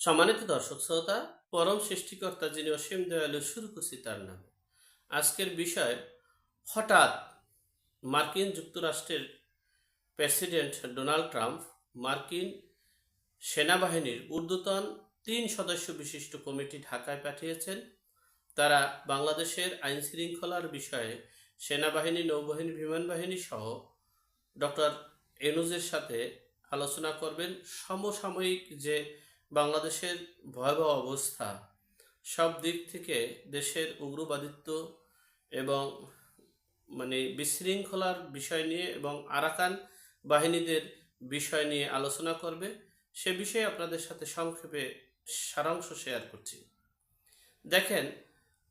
সম্মানিত দর্শক শ্রোতা, পরম সৃষ্টিকর্তা যিনি অসীম দয়ালু শুরু করছি তার নামে। আজকের বিষয়, হঠাৎ মার্কিন যুক্তরাষ্ট্রের প্রেসিডেন্ট ডোনাল্ড ট্রাম্প মার্কিন সেনাবাহিনীর ঊর্ধ্বতন তিন সদস্য বিশিষ্ট কমিটি ঢাকায় পাঠিয়েছেন। তারা বাংলাদেশের আইন শৃঙ্খলার বিষয়ে সেনাবাহিনী, নৌবাহিনী বিমান বাহিনী সহ ডক্টর এনুজের সাথে আলোচনা করবেন। সমসাময়িক যে বাংলাদেশের ভয়াবহ অবস্থা সব দিক থেকে দেশের উগ্রবাদিত্ব এবং মানে বিশৃঙ্খলার বিষয় নিয়ে এবং আরাকান বাহিনীদের বিষয় নিয়ে আলোচনা করবে, সে বিষয়ে আপনাদের সাথে সংক্ষেপে সারাংশ শেয়ার করছি। দেখেন,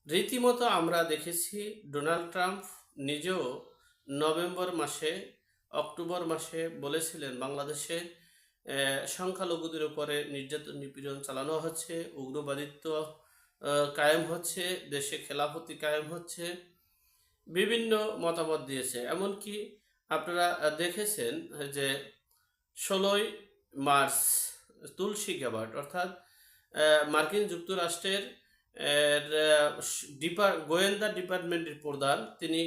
রীতিমতো আমরা দেখেছি ডোনাল্ড ট্রাম্প নিজেও নভেম্বর মাসে, অক্টোবর মাসে বলেছিলেন বাংলাদেশে সংখ্যালঘুদের উপরে নির্যাতন, নিপীড়ন চালানো হচ্ছে, উগ্রবাদিত্ব কায়েম হচ্ছে, দেশে খেলাফতি কায়েম হচ্ছে, বিভিন্ন মতামত দিয়েছে। এমনকি আপনারা দেখেছেন যে ষোলোই মার্চ তুলসী গ্যাবার্ড অর্থাৎ মার্কিন যুক্তরাষ্ট্রের ডিপার গোয়েন্দা ডিপার্টমেন্টের প্রধান, তিনি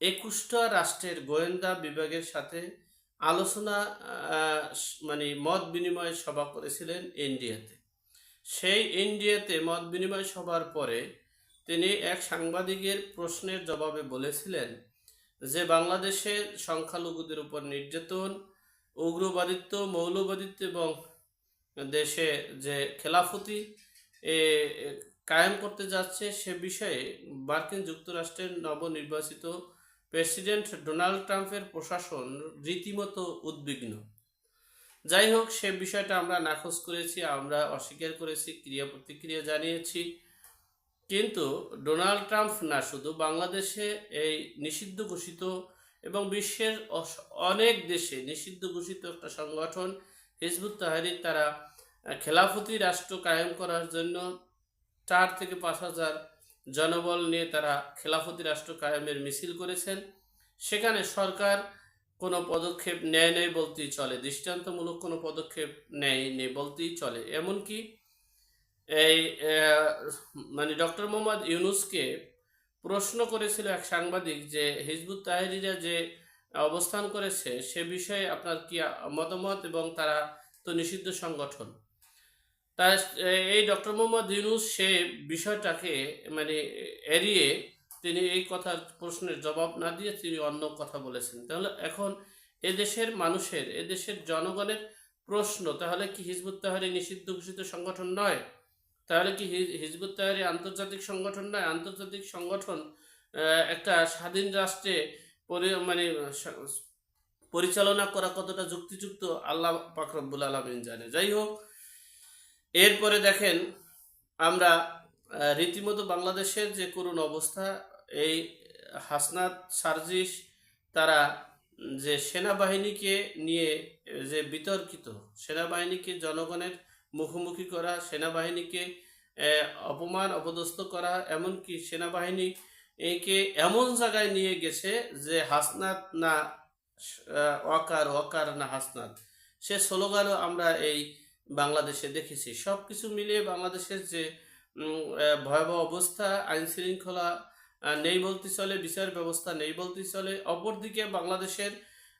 একুশটা রাষ্ট্রের গোয়েন্দা বিভাগের সাথে আলোচনা মানে মত বিনিময় সভা করেছিলেন ইন্ডিয়াতে সেই ইন্ডিয়াতে মত বিনিময় সভার পরে তিনি এক সাংবাদিকের প্রশ্নের জবাবে বলেছিলেন যে বাংলাদেশে সংখ্যালঘুদের উপর নির্যাতন উগ্রবাদিত্ব মৌলবাদিত্ব এবং দেশে যে খেলাফতি এ, কায়েম করতে যাচ্ছে সে বিষয়ে মার্কিন যুক্তরাষ্ট্রের নবনির্বাচিত প্রেসিডেন্ট ডোনাল্ড ট্রাম্পের প্রশাসন রীতিমতো উদ্বিগ্ন। যাই হোক সে বিষয়টা আমরা নাকচ করেছি, আমরা অস্বীকার করেছি ক্রিয়া প্রতিক্রিয়া জানিয়েছি। কিন্তু ডোনাল্ড ট্রাম্প না, শুধু বাংলাদেশে এই নিষিদ্ধ ঘোষিত এবং বিশ্বের অনেক দেশে নিষিদ্ধ ঘোষিত একটা সংগঠন হিজবুত তাহারির তারা খেলাফতি রাষ্ট্র কায়েম করার জন্য চার থেকে পাঁচ হাজার জনবল নিয়ে তারা খেলাফতি রাষ্ট্র কায়েমের মিছিল করেছেন। সেখানে সরকার কোনো পদক্ষেপ নেয় নেই বলতেই চলে, দৃষ্টান্তমূলক কোনো পদক্ষেপ নেয় নেই বলতেই চলে। এমনকি এই মানে ডক্টর মোহাম্মদ ইউনুসকে প্রশ্ন করেছিল এক সাংবাদিক যে, হিজবুত তাহেরিরা যে অবস্থান করেছে, সে বিষয়ে আপনার কি মতামত এবং তারা তো নিষিদ্ধ সংগঠন? তা এই ডক্টর মোহাম্মদ ইউনুস সে বিষয়টাকে মানে এড়িয়ে তিনি এই কথার প্রশ্নের জবাব না দিয়ে তিনি অন্য কথা বলেছেন। তাহলে এখন এদেশের মানুষের, এদেশের জনগণের প্রশ্ন, তাহলে কি হিজবুত তাহারি নিষিদ্ধ ঘোষিত সংগঠন নয়? তাহলে কি হিজবুত তাহারি আন্তর্জাতিক সংগঠন নয়? আন্তর্জাতিক সংগঠন একটা স্বাধীন রাষ্ট্রে পরি- মানে পরিচালনা করা কতটা যুক্তিযুক্ত? আল্লাহ পাকরব্বুল আলমিন জানে। যাই হোক এরপরে দেখেন আমরা রীতিমতো বাংলাদেশের যে করুণ অবস্থা, এই হাসনাত সার্জিস তারা যে সেনাবাহিনীকে নিয়ে যে বিতর্কিত, সেনাবাহিনীকে জনগণের মুখোমুখি করা, সেনাবাহিনীকে অপমান, অপদস্থ করা, এমনকি সেনাবাহিনী একে এমন জায়গায় নিয়ে গেছে যে হাসনাত না ওয়াকার ওয়াকার না হাসনাত। সে স্লোগানও আমরা এই বাংলাদেশে দেখেছি। সব কিছু মিলিয়ে বাংলাদেশের যে ভয়াবহ অবস্থা আইন শৃঙ্খলা নেই বলতে চলে, বিচার ব্যবস্থা নেই বলতে চলে, অপরদিকে বাংলাদেশের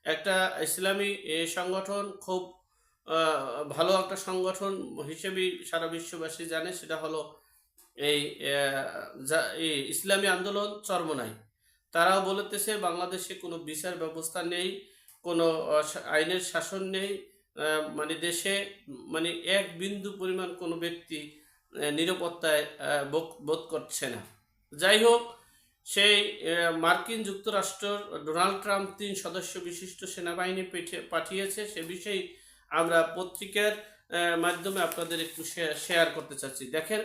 একটা ইসলামী সংগঠন খুব ভালো একটা সংগঠন হিসেবে সারা বিশ্ববাসী জানে, সেটা হলো এই ইসলামী আন্দোলন চরমনাই। তারাও বলতেছে বাংলাদেশে কোনো বিচার ব্যবস্থা নেই, কোনো আইনের শাসন নেই মানে দেশে মানে এক বিন্দু পরিমাণ কোনো ব্যক্তি নিরাপত্তায় বোধ করছে না। যাই হোক, সেই মার্কিন যুক্তরাষ্ট্র ডোনাল্ড ট্রাম্প তিন সদস্য বিশিষ্ট সেনাবাহিনী পাঠিয়েছে, সে বিষয়ে আমরা পত্রিকার মাধ্যমে আপনাদের একটু শেয়ার- করতে চাচ্ছি। দেখেন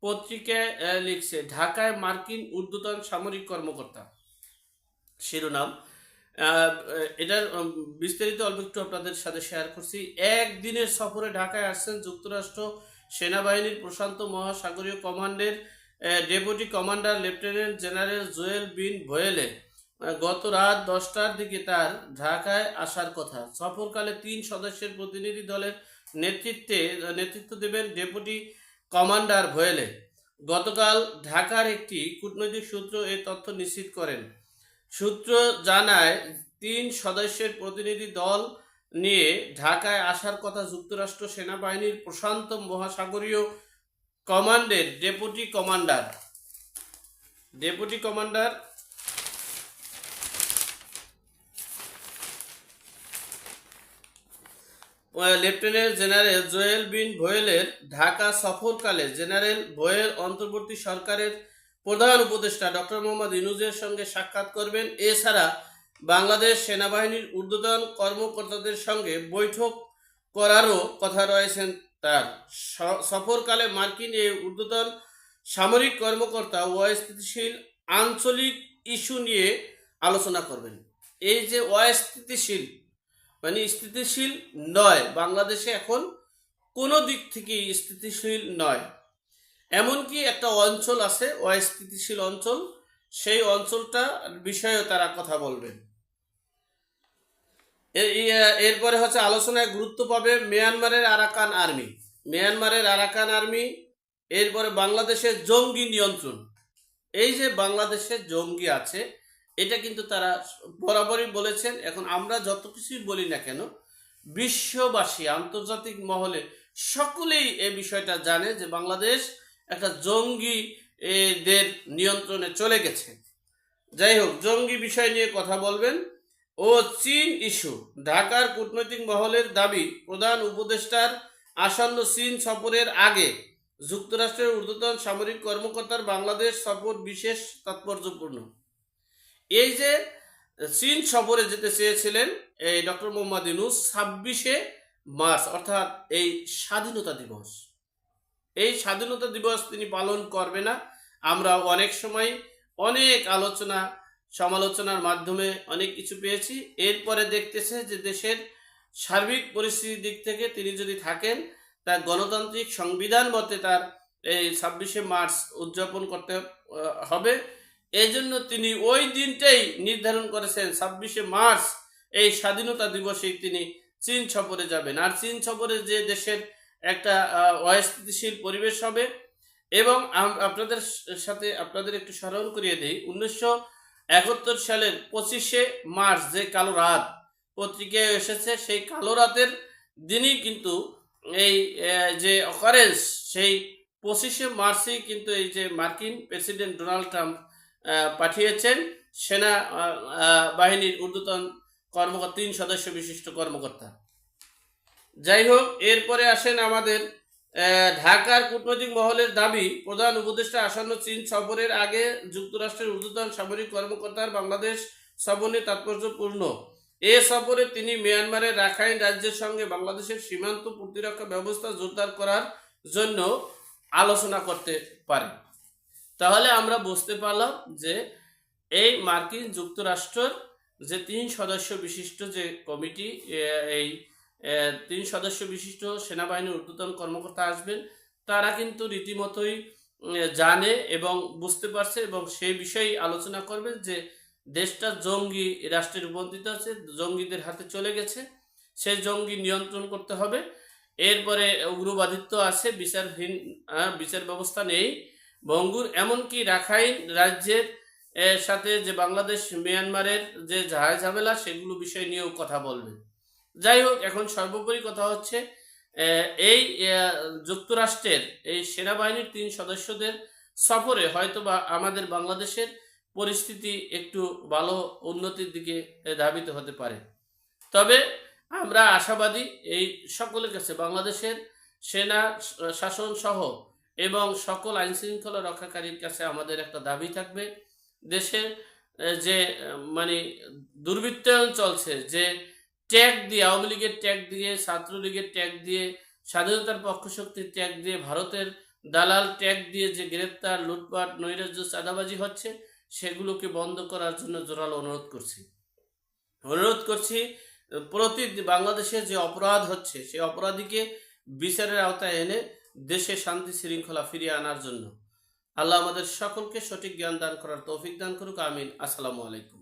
পত্রিকায় লিখছে, ঢাকায় মার্কিন ঊর্ধ্বতন সামরিক কর্মকর্তা। শিরোনাম এটার বিস্তারিত অল্প একটু আপনাদের সাথে শেয়ার করছি। একদিনের সফরে ঢাকায় আসছেন যুক্তরাষ্ট্র সেনাবাহিনীর প্রশান্ত মহাসাগরীয় কমান্ডের deputy commander lieutenant general Joel বিন ভোয়েলে। গত রাত দশটার দিকে তার ঢাকায় আসার কথা। সফরকালে তিন সদস্যের প্রতিনিধি দলের নেতৃত্বে নেতৃত্ব দেবেন ডেপুটি কমান্ডার ভোয়েলে। গতকাল ঢাকার একটি কূটনৈতিক সূত্র এ তথ্য নিশ্চিত করেন। সূত্র জানায়, তিন সদস্যের প্রতিনিধি দল নিয়ে ঢাকায় আসার কথা যুক্তরাষ্ট্র সেনাবাহিনীর প্রশান্ত মহাসাগরীয় কমান্ডের deputy commander. Deputy commander lieutenant general Joel বিন ভোয়েলের ঢাকা সফরকালে জেনারেল ভোয়েল অন্তর্বর্তী সরকারের প্রধান উপদেষ্টা ডক্টর মোহাম্মদ ইনুজের সঙ্গে সাক্ষাৎ করবেন। এছাড়া বাংলাদেশ সেনাবাহিনীর ঊর্ধ্বতন কর্মকর্তাদের সঙ্গে বৈঠক করারও কথা রয়েছেন তার। সফরকালে মার্কিন এই ঊর্ধ্বতন সামরিক কর্মকর্তা অস্থিতিশীল আঞ্চলিক ইস্যু নিয়ে আলোচনা করবেন। এই যে অস্থিতিশীল মানে স্থিতিশীল নয়, বাংলাদেশে এখন কোনো দিক থেকেই স্থিতিশীল নয়। এমনকি একটা অঞ্চল আছে, অস্থিতিশীল অঞ্চল, সেই অঞ্চলটা বিষয়েও তারা কথা বলবেন। এরপরে হচ্ছে আলোচনায় গুরুত্ব পাবে মিয়ানমারের আরাকান আর্মি। মিয়ানমারের আরাকান আর্মি, এরপরে বাংলাদেশের জঙ্গি নিয়ন্ত্রণ। এই যে বাংলাদেশে জঙ্গি আছে, এটা কিন্তু তারা বরাবরই বলেছেন। এখন আমরা যত কিছুই বলি না কেন, বিশ্ববাসী, আন্তর্জাতিক মহলে সকলেই এ বিষয়টা জানে যে বাংলাদেশ একটা জঙ্গি এ, দের নিয়ন্ত্রণে চলে গেছে। যাই হোক জঙ্গি বিষয় নিয়ে কথা বলবেন। ও চীন ইস্যু। ঢাকার কূটনৈতিক মহলের দাবি প্রধান উপদেষ্টার আসন্ন চীন সফরের আগে যুক্তরাষ্ট্রের ঊর্ধ্বতন সামরিক কর্মকর্তার বাংলাদেশ সফর বিশেষ তাৎপর্যপূর্ণ। এই যে চীন সফরে যেতে চেয়েছিলেন এই ডক্টর মোহাম্মদ ইউনুস ছাব্বিশে মার্চ অর্থাৎ এই স্বাধীনতা দিবস। এই স্বাধীনতা দিবস তিনি পালন করবে না। আমরা অনেক সময় অনেক আলোচনা, সমালোচনার মাধ্যমে অনেক কিছু পেয়েছি। এরপরে দেখতেছে যে দেশের সার্বিক পরিস্থিতির দিক থেকে তিনি যদি থাকেন, তার গণতান্ত্রিক সংবিধান মতে তার এই ছাব্বিশে মার্চ উদযাপন করতে হবে। এই জন্য তিনি ওই দিনটাই নির্ধারণ করেছেন, ছাব্বিশে মার্চ এই স্বাধীনতা দিবসেই তিনি চীন সফরে যাবেন। আর চীন সফরে যে দেশের একটা অস্থিতিশীল পরিবেশ হবে। এবং আপনাদের সাথে আপনাদের একটু স্মরণ করিয়ে দিই। উনিশশো একাত্তর সালের পঁচিশে মার্চ, যে কালো রাত পত্রিকায় এসেছে, সেই কালো রাতের দিনই কিন্তু এই যে অকারেন্স, সেই পঁচিশে মার্চেই কিন্তু এই যে মার্কিন প্রেসিডেন্ট ডোনাল্ড ট্রাম্প পাঠিয়েছেন। সেনা বাহিনীর ঊর্ধ্বতন কর্মকর্তা, তিন সদস্য বিশিষ্ট কর্মকর্তা। যাই হোক এরপরে আসেন আমাদের ঢাকার কূটনৈতিক মহলের দাবি, প্রধান উপদেষ্টা আসন্ন চীন সফরের আগে যুক্তরাষ্ট্রের ঊর্ধ্বতন সামরিক কর্মকর্তার বাংলাদেশ সফরে তাৎপর্যপূর্ণ। এ সফরে তিনি মিয়ানমারের রাখাইন রাজ্যের সঙ্গে বাংলাদেশের সীমান্ত প্রতিরক্ষা ব্যবস্থা জোরদার করার জন্য আলোচনা করতে পারেন। তাহলে আমরা বুঝতে পারলাম যে এই মার্কিন যুক্তরাষ্ট্রের যে তিন সদস্য বিশিষ্ট যে কমিটি এই তিন সদস্য বিশিষ্ট সেনাবাহিনীর ঊর্ধ্বতন কর্মকর্তা আসবেন। তারা কিন্তু রীতিমতোই জানে এবং বুঝতে পারছে এবং সেই বিষয়েই আলোচনা করবে যে দেশটা জঙ্গি রাষ্ট্রে রূপান্তরিত আছে জঙ্গিদের হাতে চলে গেছে, সেই জঙ্গি নিয়ন্ত্রণ করতে হবে। এরপরে উগ্রবাদিত্ব আছে, বিচারহীন বিচার ব্যবস্থা নেই। ভঙ্গুর এমনকি রাখাইন রাজ্যের সাথে যে বাংলাদেশ, মিয়ানমারের যে ঝামেলা সেগুলো বিষয় নিয়েও কথা বলবে যাই হোক এখন সর্বোপরি কথা হচ্ছে এই যুক্তরাষ্ট্রের এই সেনাবাহিনীর তিন সদস্যদের সফরে হয়তো বা আমাদের বাংলাদেশের পরিস্থিতি একটু ভালো উন্নতির দিকে ধাবিত হতে পারে। তবে আমরা আশাবাদী এই সকলের কাছে, বাংলাদেশের সেনা, শাসন সহ এবং সকল আইন শৃঙ্খলা রক্ষাকারীর কাছে আমাদের একটা দাবি থাকবে দেশের যে মানে দুর্বৃত্তায়ন চলছে, যে ট্যাগ দিয়ে, আওয়ামী লীগের ট্যাগ দিয়ে, ছাত্রলীগের ট্যাগ দিয়ে, স্বাধীনতার পক্ষ শক্তির ট্যাগ দিয়ে, ভারতের দালাল ট্যাগ দিয়ে যে গ্রেপ্তার, লুটপাট, নৈরাজ্য, চাঁদাবাজি হচ্ছে, সেগুলোকে বন্ধ করার জন্য জোরালো অনুরোধ করছি। অনুরোধ করছি, প্রতি বাংলাদেশে যে অপরাধ হচ্ছে, সেই অপরাধীকে বিচারের আওতায় এনে দেশে শান্তি শৃঙ্খলা ফিরিয়ে আনার জন্য। আল্লাহ আমাদের সকলকে সঠিক জ্ঞান দান করার তৌফিক দান করুক, আমিন। আসসালামু আলাইকুম।